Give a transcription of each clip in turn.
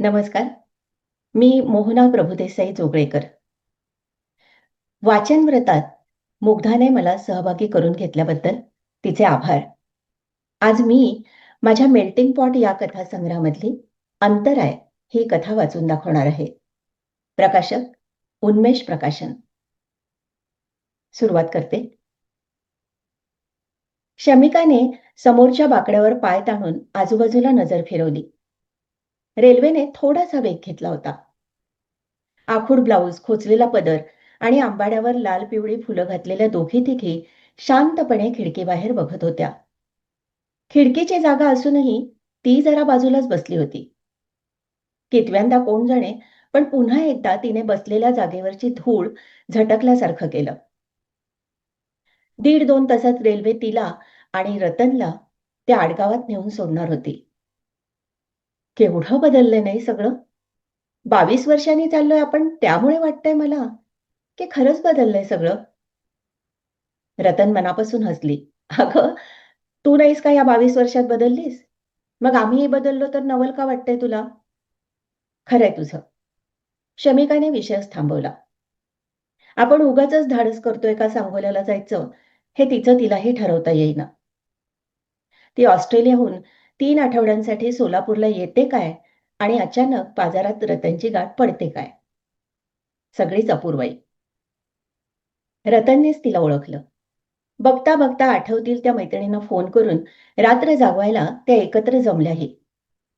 नमस्कार. मी मोहना प्रभुदेसाई जोगळेकर. वाचन व्रतात मुग्धाने मला सहभागी करून घेतल्याबद्दल तिचे आभार. आज मी माझ्या मेल्टिंग पॉट या कथासंग्रहामधली अंतराय ही कथा वाचून दाखवणार आहे. प्रकाशक उन्मेष प्रकाशन. सुरुवात करते. शमिकाने समोरच्या बाकड्यावर पाय ताणून आजूबाजूला नजर फिरवली. रेल्वेने थोडासा वेग घेतला होता. आखूड ब्लाऊज खोचलेला पदर आणि आंबाड्यावर लाल पिवळी फुलं घातलेल्या दोघी तिघी शांतपणे खिडकीबाहेर बघत होत्या. खिडकीची जागा असूनही ती जरा बाजूलाच बसली होती. कितव्यांदा कोण जाणे पण पुन्हा एकदा तिने बसलेल्या जागेवरची धूळ झटकल्यासारखं केलं. दीड दोन तासात रेल्वे तिला आणि रतनला त्या आडगावात नेऊन सोडणार होती. केवढं बदललंय नाही सगळं? बावीस वर्षांनी चाललोय आपण त्यामुळे वाटतंय मला की खरंच बदललंय सगळं. रतन मनापासून हसली. अगं तू नाहीस का या बावीस वर्षात बदललीस? मग आम्हीही बदललो तर नवल का वाटतंय तुला? खरंय तुझं. शमिकाने विषयच थांबवला. आपण उगाच धाडस करतोय का सांगोल्याला जायचं? हे तिचं तिलाही ठरवता येईना. ती ऑस्ट्रेलियाहून तीन आठवड्यांसाठी सोलापूरला येते काय? आणि अचानक बाजारात रतनची गाठ पडते काय? सगळीच अपूर्वाई. रतननेच तिला ओळखलं. बघता बघता आठवतील त्या मैत्रिणींना फोन करून रात्र जागवायला त्या एकत्र जमल्याही.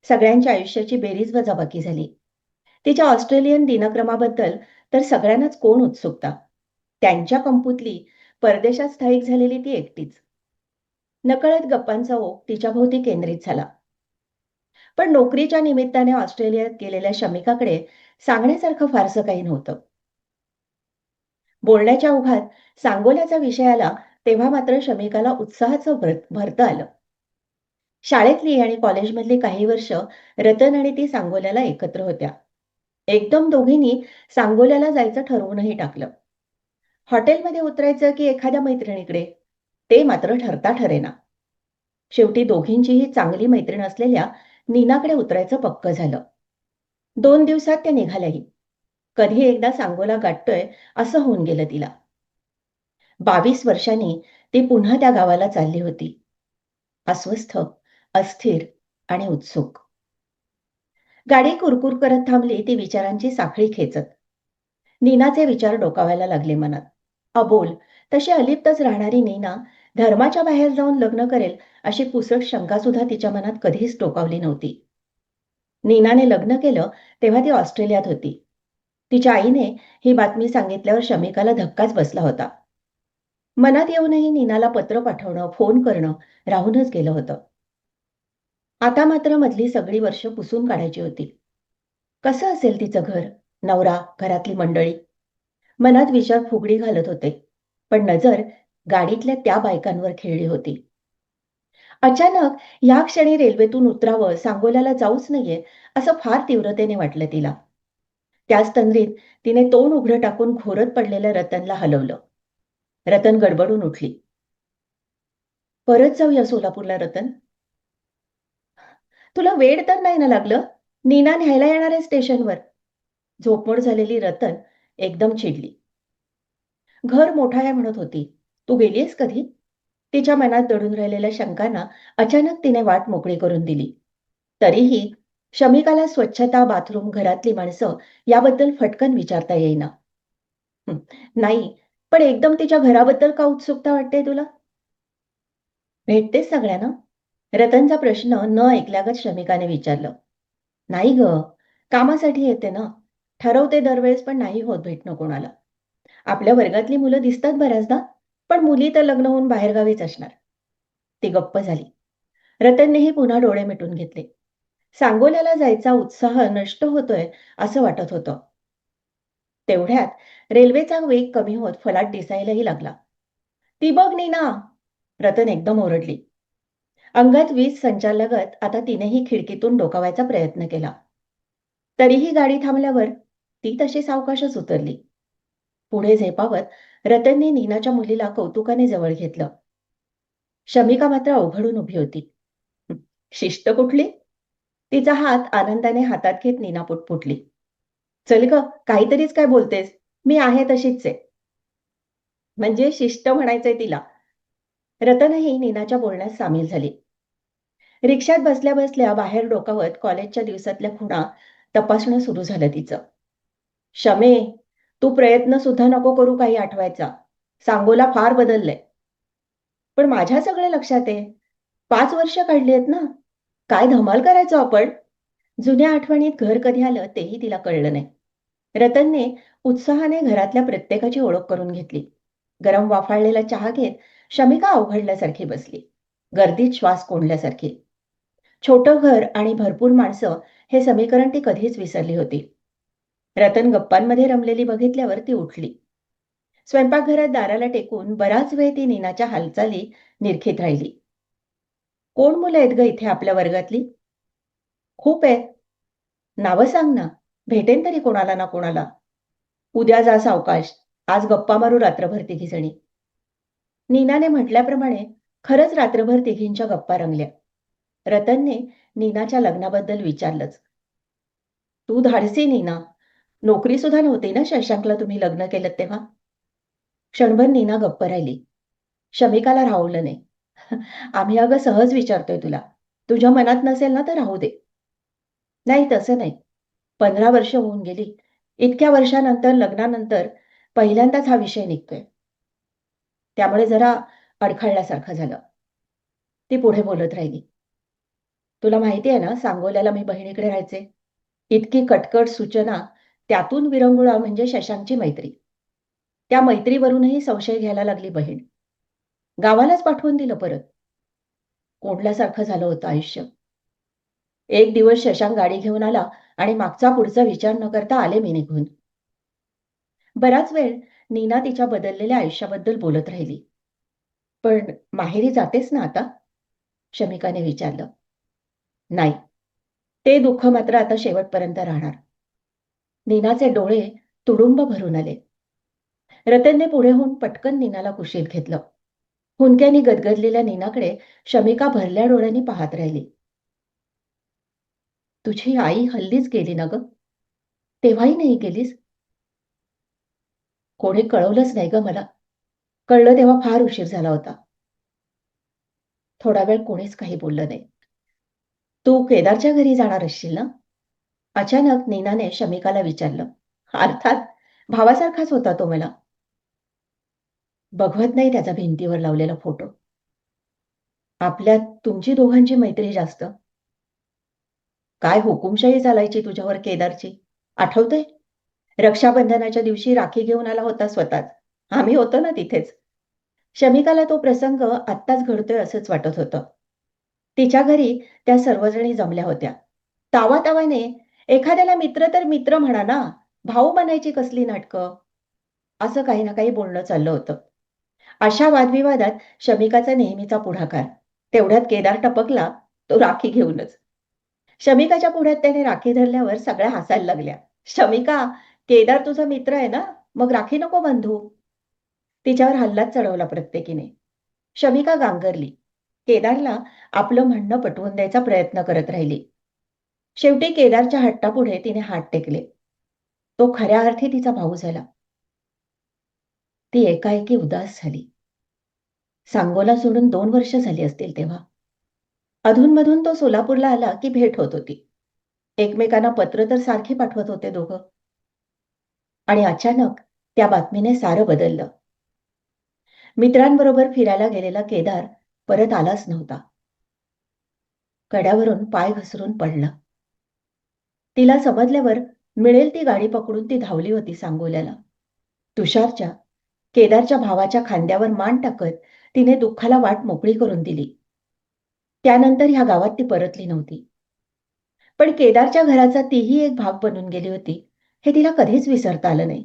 सगळ्यांच्या आयुष्याची बेरीज वजाबाकी झाली. तिच्या ऑस्ट्रेलियन दिनक्रमाबद्दल तर सगळ्यांनाच कोण उत्सुकता? त्यांच्या कंपूतली परदेशात स्थायिक झालेली ती एकटीच. नकळत गप्पांचा ओघ तिच्या भोवती केंद्रित झाला. पण नोकरीच्या निमित्ताने ऑस्ट्रेलियात गेलेल्या शमिकाकडे सांगण्यासारखं फारसं काही नव्हतं. बोलण्याच्या ओघात सांगोल्याचा विषय आला तेव्हा मात्र शमिकाला उत्साहाचं भरतं आलं. शाळेतली आणि कॉलेजमधली काही वर्ष रतन आणि ती सांगोल्याला एकत्र होत्या. एकदम दोघींनी सांगोल्याला जायचं ठरवूनही टाकलं. हॉटेलमध्ये उतरायचं की एखाद्या मैत्रिणीकडे? ते मात्र ठरता ठरेना. शेवटी दोघींचीही चांगली मैत्रीण असलेल्या नीनाकडे उतरायचं पक्क झालं. दोन दिवसात त्या निघाल्याही. कधी एकदा सांगोला गाठतोय असं होऊन गेलं तिला. बावीस वर्षांनी ती पुन्हा त्या गावाला चालली होती. अस्वस्थ अस्थिर आणि उत्सुक. गाडी कुरकुर करत थांबली ती विचारांची साखळी खेचत. नीनाचे विचार डोकावायला लागले मनात. अबोल तशी अलिप्तच राहणारी नीना धर्माच्या बाहेर जाऊन लग्न करेल अशी पुसट शंका सुद्धा तिच्या मनात कधीच टोकावली नव्हती. नीनाने लग्न केलं तेव्हा ती ऑस्ट्रेलियात होती. तिच्या आईने ही बातमी सांगितल्यावर शमिकाला धक्काच बसला होता. मनात येऊनही नीनाला पत्र पाठवणं फोन करणं राहूनच गेलं होतं. आता मात्र मधली सगळी वर्ष पुसून काढायची होती. कसं असेल तिचं घर? नवरा घरातली मंडळी? मनात विचार फुगडी घालत होते. पण नजर गाडीतल्या त्या बायकांवर खेळली होती. अचानक या क्षणी रेल्वेतून उतरावं सांगोल्याला जाऊच नाहीये असं फार तीव्रतेने वाटलं तिला. त्याच तंद्रीत तिने तोंड उघडं टाकून घोरत पडलेल्या रतनला हलवलं. रतन गडबडून उठली. परत जाऊया सोलापूरला रतन. तुला वेळ तर नाही ना लागलं? नीना न्यायला येणार आहे स्टेशनवर. झोपमोड झालेली रतन एकदम चिडली. घर मोठा आहे म्हणत होती. तू गेलीस कधी? तिच्या मनात दडून राहिलेल्या शंकांना अचानक तिने वाट मोकळी करून दिली. तरीही शमिकाला स्वच्छता बाथरूम घरातली माणसं याबद्दल फटकन विचारता येईना. नाही पण एकदम तिच्या घराबद्दल का उत्सुकता वाटते तुला? भेटतेस सगळ्यांना? रतनचा प्रश्न न ऐकल्यागत शमिकाने विचारलं. नाही ग कामासाठी येते ना? ठरवते दरवेळेस पण नाही होत भेटणं कोणाला. आपल्या वर्गातली मुलं दिसतात बऱ्याचदा. पण मुली तर लग्न होऊन बाहेरगावीच असणार. ती गप्प झाली. रतननेही पुन्हा डोळे मिटून घेतले. सांगोल्याला जायचा उत्साह नष्ट होतोय असं वाटत होतं. तेवढ्यात रेल्वेचा वेग कमी होत फलाट दिसायलाही लागला. ती बघ नीना. रतन एकदम ओरडली. अंगात वीज संचालगत आता तिनेही खिडकीतून डोकावायचा प्रयत्न केला. तरीही गाडी थांबल्यावर ती तशी सावकाशच उतरली. पुढे झेपावत रतनने नीनाच्या मुलीला कौतुकाने जवळ घेतलं. शमिका मात्र अवघडून उभी होती. शिस्त कुठली? तिचा हात आनंदाने हातात घेत नीना पुटपुटली चल ग काहीतरीच काय बोलतेस? मी आहे तशीच आहे. म्हणजे शिष्ट म्हणायचंय तिला. रतनही नीनाच्या बोलण्यात सामील झाली. रिक्षात बसल्या बसल्या बाहेर डोकावत कॉलेजच्या दिवसातल्या खुणा तपासणं सुरू झालं तिचं. शमे तू प्रयत्न सुद्धा नको करू काही आठवायचा. सांगोला फार बदललंय. पण माझ्या सगळं लक्षात आहे. पाच वर्ष काढली आहेत ना? काय धमाल करायचो आपण? जुन्या आठवणीत घर कधी आलं तेही तिला कळलं नाही. रतनने उत्साहाने घरातल्या प्रत्येकाची ओळख करून घेतली. गरम वाफाळलेला चहा घेत शमिका अवघडल्यासारखी बसली. गर्दीत श्वास कोंडल्यासारखी. छोटं घर आणि भरपूर माणसं हे समीकरण ती कधीच विसरली होती. रतन गप्पांमध्ये रमलेली बघितल्यावर ती उठली. स्वयंपाकघरात दाराला टेकून बराच वेळ ती नीनाच्या हालचाली निरखीत राहिली. कोण मुलं आहेत ग इथे आपल्या वर्गातली? खूप आहेत. नावं सांग ना. भेटेन तरी कोणाला ना कोणाला. उद्या जा सावकाश. आज गप्पा मारू रात्रभर तिघीजणी नीनाने म्हटल्याप्रमाणे खरंच रात्रभर तिघींच्या गप्पा रंगल्या. रतनने नीनाच्या लग्नाबद्दल विचारलंच. तू धाडसी नीना. नोकरी सुद्धा नव्हती ना शशांकला तुम्ही लग्न केलं तेव्हा? क्षणभर नीना गप्प राहिली. शमिकाला राहवलं नाही. आम्ही अगं सहज विचारतोय तुला. तुझ्या मनात नसेल ना तर राहू दे. नाही तसं नाही. पंधरा वर्ष होऊन गेली. इतक्या वर्षानंतर लग्नानंतर पहिल्यांदाच हा विषय निघतोय. त्यामुळे जरा अडखळल्यासारखं झालं. ती पुढे बोलत राहिली. तुला माहिती आहे ना सांगोल्याला मी बहिणीकडे राहायचे. इतकी कटकट सूचना त्यातून विरंगुळा म्हणजे शशांकची मैत्री. त्या मैत्रीवरूनही संशय घ्यायला लागली बहीण. गावालाच पाठवून दिलं परत. कोंडल्यासारखं झालं होतं आयुष्य. एक दिवस शशांक गाडी घेऊन आला आणि मागचा पुढचा विचार न करता आले मी निघून बराच वेळ नीना तिच्या बदललेल्या आयुष्याबद्दल बोलत राहिली. पण माहेरी जातेस ना आता? शमिकाने विचारलं. नाही. ते दुःख मात्र आता शेवटपर्यंत राहणार. नीनाचे डोळे तुडुंब भरून आले. रतनने पुढे होऊन पटकन नीनाला कुशीत घेतलं. हुंक्यानी गदगदलेल्या नीनाकडे शमिका भरल्या डोळ्यांनी पाहत राहिली. तुझी आई हल्लीच गेली ना ग? तेव्हाही नाही गेलीस? कोणी कळवलंच नाही ग मला. कळलं तेव्हा फार उशीर झाला होता. थोडा वेळ कोणीच काही बोललं नाही. तू केदारच्या घरी जाणार असशील ना? अचानक नीनाने शमिकाला विचारलं अर्थात भावासारखाच होता तो मला. बघवत नाही त्याचा भिंतीवर लावलेला फोटो. आपल्यात तुमची दोघांची मैत्री जास्त. काय हुकुमशाही चालायची तुझ्यावर केदारची? आठवतंय? रक्षाबंधनाच्या दिवशी राखी घेऊन आला होता स्वतःच. आम्ही होतो ना तिथेच. शमिकाला तो प्रसंग आत्ताच घडतोय असंच वाटत होतं. तिच्या घरी त्या सर्वजणी जमल्या होत्या. तावातावाने एखाद्याला मित्र तर मित्र म्हणा ना भाऊ म्हणायची कसली नाटकं? असं काही ना काही बोलणं चाललं होतं. अशा वादविवादात शमिकाचा नेहमीचा पुढाकार. तेवढ्यात केदार टपकला तो राखी घेऊनच. शमिकाच्या पुढ्यात त्याने राखी धरल्यावर सगळ्या हसायला लागल्या. शमिका केदार तुझा मित्र आहे ना? मग राखी नको बंधू. तिच्यावर हल्लाच चढवला प्रत्येकीने. शमिका गांगरली. केदारला आपलं म्हणणं पटवून द्यायचा प्रयत्न करत राहिली. शेवटी केदारच्या हट्टापुढे तिने हात टेकले. तो खऱ्या अर्थी तिचा भाऊ झाला. ती एकाएकी उदास झाली. सांगोला सोडून दोन वर्ष झाली असतील तेव्हा. अधूनमधून तो सोलापूरला आला की भेट होत होती. एकमेकांना पत्र तर सारखी पाठवत होते दोघं. आणि अचानक त्या बातमीने सारं बदललं. मित्रांबरोबर फिरायला गेलेला केदार परत आलाच नव्हता. कड्यावरून पाय घसरून पडला. तिला समजल्यावर मिळेल ती गाडी पकडून ती धावली होती सांगोल्याला. तुषारच्या केदारच्या भावाच्या खांद्यावर मान टाकत तिने दुःखाला वाट मोकळी करून दिली. त्यानंतर ह्या गावात ती परतली नव्हती. पण केदारच्या घराचा तीही एक भाग बनून गेली होती हे तिला कधीच विसरता आलं नाही.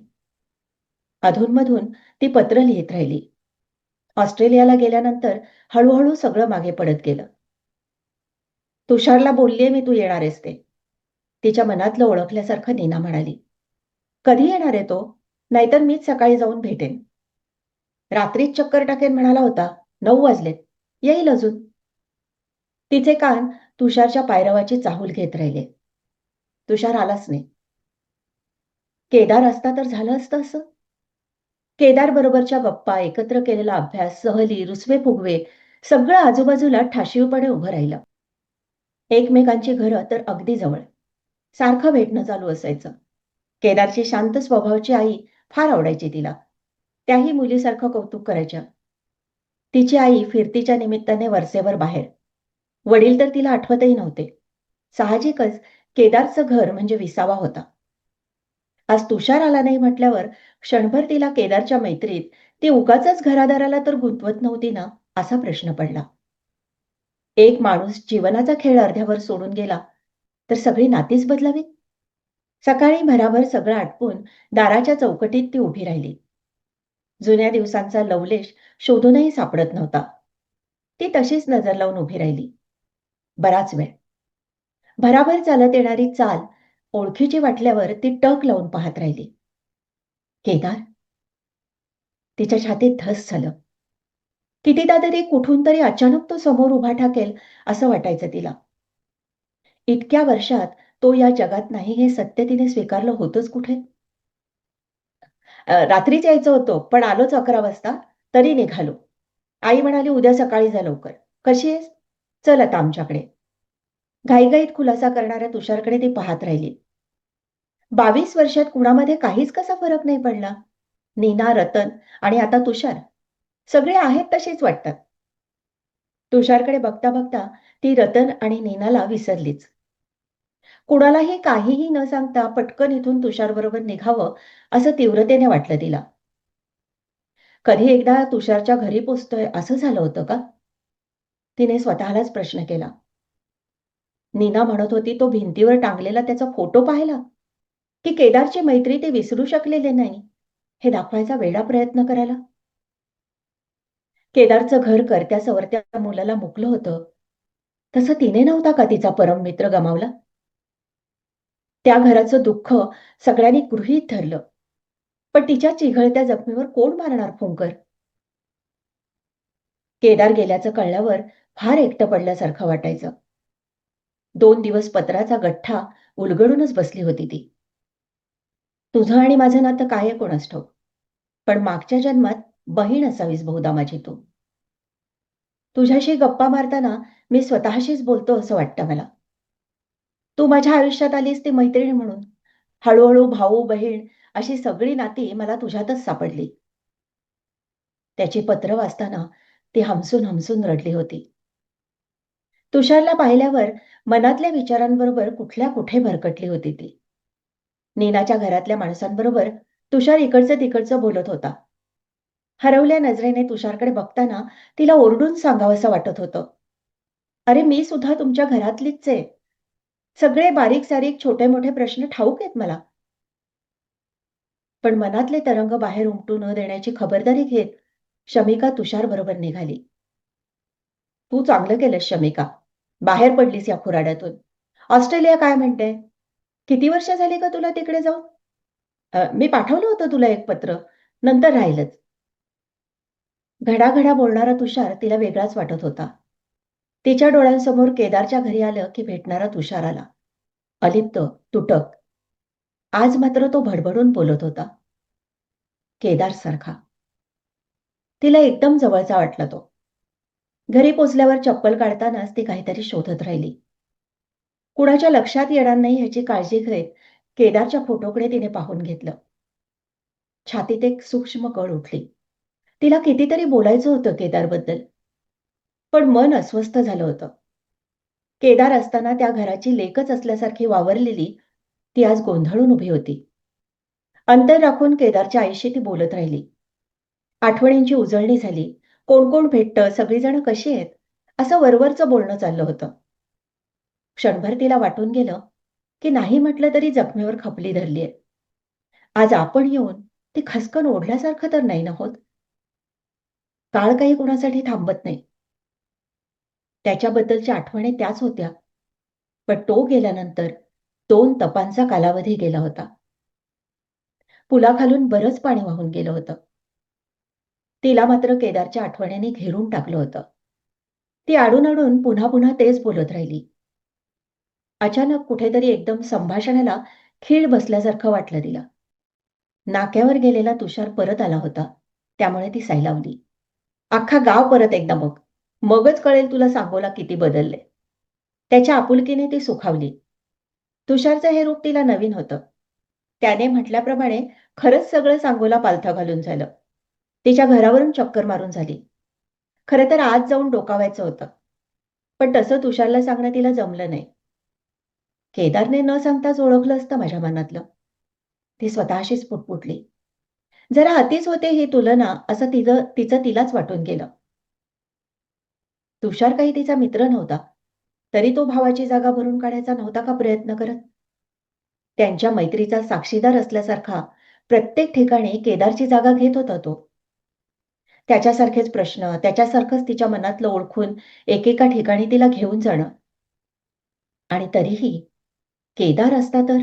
अधूनमधून ती पत्र लिहित राहिली. ऑस्ट्रेलियाला गेल्यानंतर हळूहळू सगळं मागे पडत गेलं. तुषारला बोललीये मी तू येणार आहेस ते. तिच्या मनातलं ओळखल्यासारखं नीना म्हणाली कधी येणार आहे तो? नाहीतर मीच सकाळी जाऊन भेटेन. रात्रीच चक्कर टाकेन म्हणाला होता नऊ वाजलेत येईल अजून. तिचे कान तुषारच्या पायरवाची चाहूल घेत राहिले. तुषार आलाच नाही. केदार असता तर झालं असतं असं. केदार बरोबरच्या गप्पा एकत्र केलेला अभ्यास सहली रुसवे फुगवे सगळं आजूबाजूला ठाशीवपणे उभं राहिलं. एकमेकांची घरं तर अगदी जवळ. सारखं भेटणं चालू असायचं. केदारची शांत स्वभावाची आई फार आवडायची तिला. त्याही मुलीसारखं कौतुक करायच्या. तिची आई फिरतीच्या निमित्ताने वरसेवर बाहेर. वडील तर तिला आठवतही नव्हते. साहजिकच केदारचं घर म्हणजे विसावा होता. आज तुषार आला नाही म्हटल्यावर क्षणभर तिला केदारच्या मैत्रीत ती उगाच घरादाराला तर गुंतवत नव्हती ना असा प्रश्न पडला. एक माणूस जीवनाचा खेळ अर्ध्यावर सोडून गेला तर सगळी नातीच बदलावीत? सकाळी भराभर सगळं आटपून दाराच्या चौकटीत ती उभी राहिली. जुन्या दिवसांचा लवलेश शोधूनही सापडत नव्हता. ती तशीच नजर लावून उभी राहिली. बराच वेळ. भराभर चालत येणारी चाल ओळखीची वाटल्यावर ती टक लावून पाहत राहिली. केदार? तिच्या छातीत धस झालं. कितीदा तरी कुठून तरी अचानक तो समोर उभा ठाकेल असं वाटायचं तिला. इतक्या वर्षात तो या जगात नाही हे सत्य तिने स्वीकारलं होतच कुठे? रात्रीच यायचं होतं पण आलोच अकरा वाजता तरी निघालो. आई म्हणाली उद्या सकाळी जा लवकर. कशी आहेस? चल आता आमच्याकडे. घाईघाईत खुलासा करणाऱ्या तुषारकडे ती पाहत राहिली. बावीस वर्षात कुणामध्ये काहीच कसा फरक नाही पडला. नीना रतन आणि आता तुषार. सगळे आहेत तसेच वाटतात. तुषारकडे बघता बघता ती रतन आणि नीनाला विसरलीच. कुणालाही काहीही न सांगता पटकन इथून तुषार बरोबर निघावं असं तीव्रतेने वाटलं तिला. कधी एकदा तुषारच्या घरी पोचतोय असं झालं होतं का? तिने स्वतःलाच प्रश्न केला. नीना म्हणत होती तो भिंतीवर टांगलेला त्याचा फोटो पाहिला? की केदारची मैत्री ते विसरू शकलेले नाही? हे दाखवायचा वेळा प्रयत्न करायला? केदारचं घर करत्या सवरत्या मुलाला मुकलं होतं. तसं तिने नव्हता का तिचा परम मित्र गमावला? त्या घराचं दुःख सगळ्यांनी गृहीत धरलं. पण तिच्या चिघळत्या जखमीवर कोण मारणार फुंकर केदार गेल्याचं कळल्यावर फार एकटं पडल्यासारखं वाटायचं. दोन दिवस पत्राचा गठ्ठा उलगडूनच बसली होती ती. तुझं आणि माझं नातं काय कोणास ठाऊक? पण मागच्या जन्मात बहीण असावीस बहुधा माझी तू. तुझ्याशी गप्पा मारताना मी स्वतःशीच बोलतो असं वाटतं मला. तू माझ्या आयुष्यात आलीस ती मैत्रीण म्हणून. हळूहळू भाऊ बहीण अशी सगळी नाती मला तुझ्यातच सापडली. त्याची पत्र वाचताना ती हमसून हमसून रडली होती. तुषारला पाहिल्यावर मनातल्या विचारांबरोबर कुठल्या कुठे भरकटली होती ती. नीनाच्या घरातल्या माणसांबरोबर तुषार इकडचं तिकडचं बोलत होता. हरवल्या नजरेने तुषारकडे बघताना तिला ओरडून सांगावंसं वाटत होतं. अरे मी सुद्धा तुमच्या घरातलीच आहे. सगळे बारीक सारीक छोटे मोठे प्रश्न ठाऊक आहेत मला. पण मनातले तरंग बाहेर उमटू न देण्याची खबरदारी घेत शमिका तुषार बरोबर निघाली. तू चांगलं केलंस शमिका. बाहेर पडलीस या खुराड्यातून. ऑस्ट्रेलिया काय म्हणते? किती वर्ष झाली का तुला तिकडे जाऊन? मी पाठवलं होतं तुला एक पत्र. नंतर राहिलंच. घडाघडा बोलणारा तुषार तिला वेगळाच वाटत होता. तिच्या डोळ्यांसमोर केदारच्या घरी आलं की भेटणारा तुषार आला. अलिप्त तुटक. आज मात्र तो भडभडून बोलत होता. केदार सारखा. तिला एकदम जवळचा वाटला तो. घरी पोचल्यावर चप्पल काढतानाच ती काहीतरी शोधत राहिली. कुणाच्या लक्षात येणार नाही ह्याची काळजी घेत केदारच्या फोटोकडे तिने पाहून घेतलं. छातीत एक सूक्ष्म कळ उठली. तिला कितीतरी बोलायचं होतं केदारबद्दल. पण मन अस्वस्थ झालं होतं. केदार असताना त्या घराची लेकच असल्यासारखी वावरलेली ती आज गोंधळून उभी होती. अंतर राखून केदारच्या आईशी ती बोलत राहिली. आठवणींची उजळणी झाली. कोण कोण भेटतं? सगळीजण कशी आहेत? असं वरवरचं बोलणं चाललं होतं. क्षणभर तिला वाटून गेलं की नाही म्हटलं तरी जखमेवर खपली धरलीये आज आपण येऊन ती खसकन ओढल्यासारखं तर नाही ना होत? काळ काही कुणासाठी थांबत नाही. त्याच्याबद्दलच्या आठवणी त्याच होत्या. पण तो गेल्यानंतर दोन तपांचा कालावधी गेला होता. पुलाखालून बरंच पाणी वाहून गेलं होतं. तिला मात्र केदारच्या आठवणीने घेरून टाकलं होतं. ती आडून अडून पुन्हा पुन्हा तेच बोलत राहिली. अचानक कुठेतरी एकदम संभाषणाला खीळ बसल्यासारखं वाटलं तिला. नाक्यावर गेलेला तुषार परत आला होता. त्यामुळे ती सायलावली. अख्खा गाव परत एकदा बघ. मगच कळेल तुला सांगोला किती बदलले. त्याच्या आपुलकीने ती सुखावली. तुषारचं हे रूप तिला नवीन होतं. त्याने म्हटल्याप्रमाणे खरंच सगळं सांगोला पालथं घालून झालं. तिच्या घरावरून चक्कर मारून झाली. खरं तर आज जाऊन डोकावायचं होतं. पण तसं तुषारला सांगणं तिला जमलं नाही. केदारने न सांगताच ओळखलं असतं माझ्या मनातलं. ती स्वतःशीच पुटपुटली. जरा अतिच होते ही तुलना असं तिचं तिचं तिलाच वाटून गेलं. तुषार काही तिचा मित्र नव्हता. तरी तो भावाची जागा भरून काढायचा नव्हता का प्रयत्न करत? त्यांच्या मैत्रीचा साक्षीदार असल्यासारखा प्रत्येक ठिकाणी केदारची जागा घेत होता तो. त्याच्यासारखेच प्रश्न त्याच्यासारखंच तिच्या मनातलं ओळखून एकेका ठिकाणी तिला घेऊन जाणं. आणि तरीही केदार असता तर?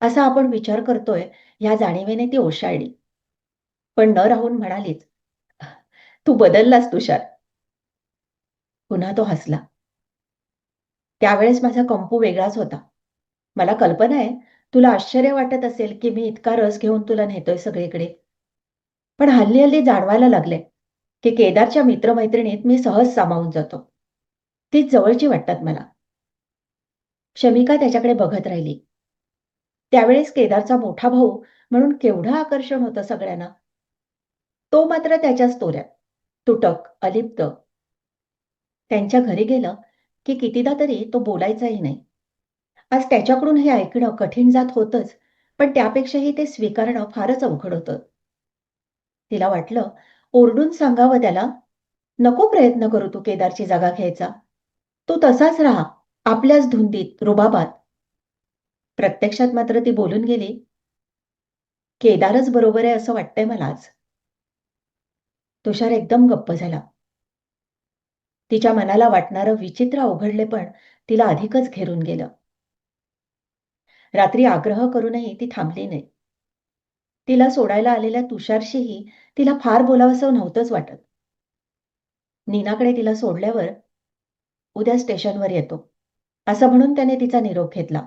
असा आपण विचार करतोय ह्या जाणीवेने ती ओशाळली. पण न राहून म्हणालीच तू बदललास तुषार. पुन्हा तो हसला. त्यावेळेस माझा कंपू वेगळाच होता. मला कल्पना आहे तुला आश्चर्य वाटत असेल की मी इतका रस घेऊन तुला नेतोय सगळीकडे. पण हल्ली हल्ली जाणवायला लागले की केदारच्या मित्रमैत्रिणीत मी सहज सामावून जातो. तीच जवळची वाटतात मला. शमिका त्याच्याकडे बघत राहिली. त्यावेळेस केदारचा मोठा भाऊ म्हणून केवढं आकर्षण होतं सगळ्यांना. तो मात्र त्याच्याच तोऱ्यात. तुटक अलिप्त त्यांच्या घरी गेलं की कितीदा तरी तो बोलायचाही नाही. आज त्याच्याकडून हे ऐकणं कठीण जात होतंच पण त्यापेक्षाही ते स्वीकारणं फारच अवघड होतं. तिला वाटलं ओरडून सांगावं त्याला नको प्रयत्न करू तू केदारची जागा घ्यायचा. तू तसाच राहा आपल्याच धुंदीत रुबाबात. प्रत्यक्षात मात्र ती बोलून गेली केदारच बरोबर आहे असं वाटतंय मला आज. तुषार एकदम गप्प झाला. तिच्या मनाला वाटणारं विचित्र अवघडले पण तिला अधिकच घेरून गेलं. रात्री आग्रह करूनही ती थांबली नाही. तिला सोडायला आलेल्या तुषारशीही तिला फार बोलावंसं नव्हतंच वाटत. नीनाकडे तिला सोडल्यावर उद्या स्टेशनवर येतो. असं म्हणून त्याने तिचा निरोप घेतला.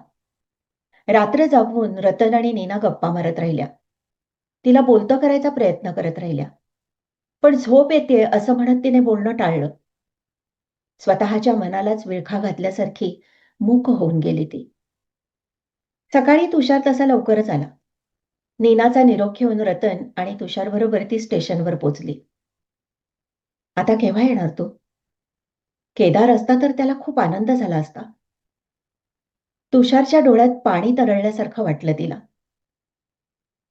रात्र जागवून रतन आणि नीना गप्पा मारत राहिल्या. तिला बोलतं करायचा प्रयत्न करत राहिल्या. पण झोप येते असं म्हणत तिने बोलणं टाळलं. स्वतःच्या मनालाच विळखा घातल्यासारखी मूक होऊन गेली ती. सकाळी तुषार तसा लवकरच आला. नीनाचा निरोप घेऊन रतन आणि तुषार बरोबर ती स्टेशनवर पोचली. आता केव्हा येणार तू? केदार असता तर त्याला खूप आनंद झाला असता. तुषारच्या डोळ्यात पाणी तरळल्यासारखं वाटलं तिला.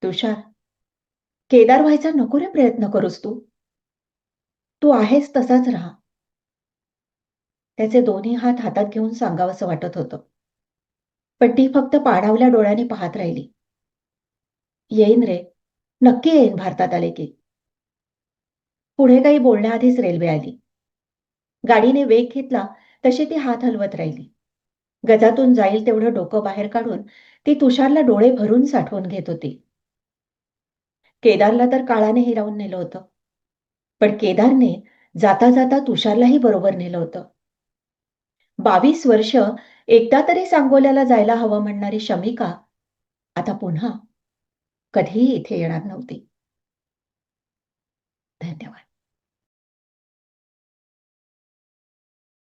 तुषार केदार व्हायचा नको रे प्रयत्न करूस तू. तू आहेस तसाच राहा. त्याचे दोन्ही हात हातात घेऊन सांगावंसं वाटत होतं. पण ती फक्त पाडावल्या डोळ्याने पाहत राहिली. येईन रे. नक्की येईन भारतात आले की. पुढे काही बोलण्याआधीच रेल्वे आली. गाडीने वेग घेतला तशी ती हात हलवत राहिली. गजातून जाईल तेवढं डोकं बाहेर काढून ती तुषारला डोळे भरून साठवून घेत होती. केदारला तर काळाने हिरावून नेलं होतं. पण केदारने जाता जाता तुषारलाही बरोबर नेलं होतं. बावीस वर्ष एकदा तरी सांगोल्याला जायला हवं म्हणणारी शमिका आता पुन्हा कधीही इथे येणार नव्हती. धन्यवाद.